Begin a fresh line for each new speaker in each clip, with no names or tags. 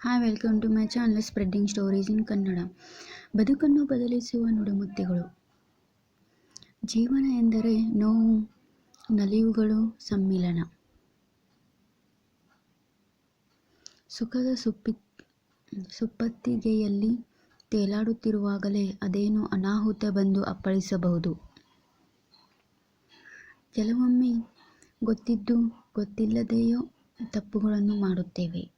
Hi welcome to my channel spreading stories in Kannada ಬದುಕನ್ನು ಬದಲಿಸುವ ನುಡಿಮುತ್ತಿಗಳು ಜೀವನ ಎಂದರೆ ನೋವು, ನಲಿವುಗಳು, ಸಮ್ಮಿಲನ. ಸುಖದ ಸುಪ್ಪಿ, ಸುಪ್ಪತ್ತಿಗೆಯಲ್ಲಿ ತೇಲಾಡುತ್ತಿರುವಾಗಲೇ ಅದೇನೋ ಅನಾಹುತ ಬಂದು ಅಪ್ಪಳಿಸಬಹುದು. ಕೆಲವೊಮ್ಮೆ ಗೊತ್ತಿದ್ದು ಗೊತ್ತಿಲ್ಲದೆಯೋ ತಪ್ಪುಗಳನ್ನು ಮಾಡುತ್ತೇವೆ.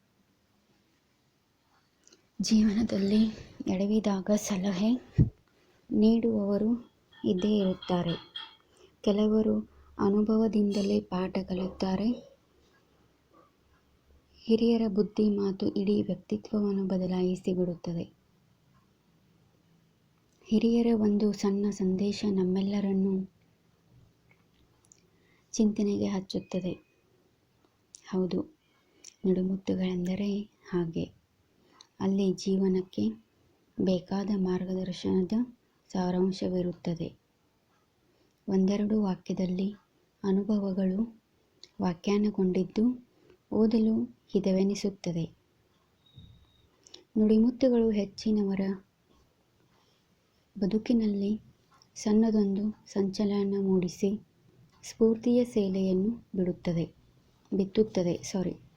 ಜೀವನದಲ್ಲಿ ಎಡವಿದಾಗ ಸಲಹೆ ನೀಡುವವರು ಇದ್ದೇ ಇರುತ್ತಾರೆ. ಕೆಲವರು ಅನುಭವದಿಂದಲೇ ಪಾಠ ಕಲಿಯುತ್ತಾರೆ. ಹಿರಿಯರ ಬುದ್ಧಿ ಮಾತು ಇಡೀ ವ್ಯಕ್ತಿತ್ವವನ್ನು ಬದಲಾಯಿಸಿ ಬಿಡುತ್ತದೆ. ಹಿರಿಯರ ಒಂದು ಸಣ್ಣ ಸಂದೇಶ ನಮ್ಮೆಲ್ಲರನ್ನು ಚಿಂತನೆಗೆ ಹಚ್ಚುತ್ತದೆ. ಹೌದು, ನುಡಿಮುತ್ತುಗಳೆಂದರೆ ಹಾಗೆ. ಅಲ್ಲಿ ಜೀವನಕ್ಕೆ ಬೇಕಾದ ಮಾರ್ಗದರ್ಶನದ ಸಾರಾಂಶವಿರುತ್ತದೆ. ಒಂದೆರಡು ವಾಕ್ಯದಲ್ಲಿ ಅನುಭವಗಳು ವ್ಯಾಖ್ಯಾನಗೊಂಡಿದ್ದು ಓದಲು ಹಿತವೆನಿಸುತ್ತದೆ. ನುಡಿಮುತ್ತುಗಳು ಹೆಚ್ಚಿನವರ ಬದುಕಿನಲ್ಲಿ ಸಣ್ಣದೊಂದು ಸಂಚಲನ ಮೂಡಿಸಿ ಸ್ಫೂರ್ತಿಯ ಸೇಲೆಯನ್ನು ಬಿಡುತ್ತದೆ, ಬಿತ್ತುತ್ತದೆ ಸಾರಿ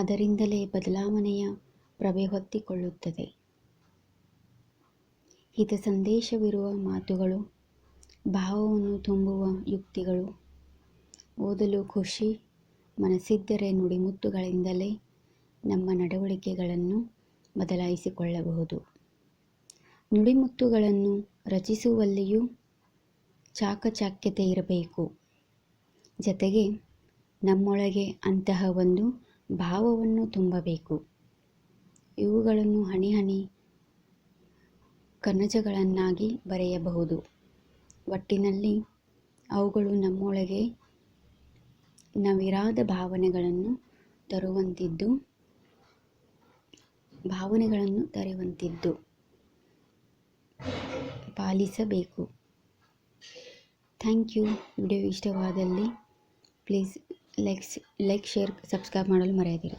ಅದರಿಂದಲೇ ಬದಲಾವಣೆಯ ಪ್ರಭೆ ಹೊತ್ತಿಕೊಳ್ಳುತ್ತದೆ. ಹಿತ ಸಂದೇಶವಿರುವ ಮಾತುಗಳು, ಭಾವವನ್ನು ತುಂಬುವ ಯುಕ್ತಿಗಳು, ಓದಲು ಖುಷಿ, ಮನಸ್ಸಿದ್ದರೆ ನುಡಿಮುತ್ತುಗಳಿಂದಲೇ ನಮ್ಮ ನಡವಳಿಕೆಗಳನ್ನು ಬದಲಾಯಿಸಿಕೊಳ್ಳಬಹುದು. ನುಡಿಮುತ್ತುಗಳನ್ನು ರಚಿಸುವಲ್ಲಿಯೂ ಚಾಕಚಾಕ್ಯತೆ ಇರಬೇಕು. ಜತೆಗೆ ನಮ್ಮೊಳಗೆ ಅಂತಹ ಒಂದು ಭಾವವನ್ನು ತುಂಬಬೇಕು. ಇವುಗಳನ್ನು ಹನಿ ಹನಿ ಕನಜಗಳನ್ನಾಗಿ ಬರೆಯಬಹುದು. ಒಟ್ಟಿನಲ್ಲಿ ಅವುಗಳು ನಮ್ಮೊಳಗೆ ನವಿರಾದ ಭಾವನೆಗಳನ್ನು ತರುವಂತಿದ್ದು ಭಾವನೆಗಳನ್ನು ತರುವಂತಿದ್ದು. ಪಾಲಿಸಬೇಕು. Thank you. ವಿಡಿಯೋ ಇಷ್ಟವಾದಲ್ಲಿ please likes like share subscribe ಮಾಡಲು ಮರೆಯದಿರಿ.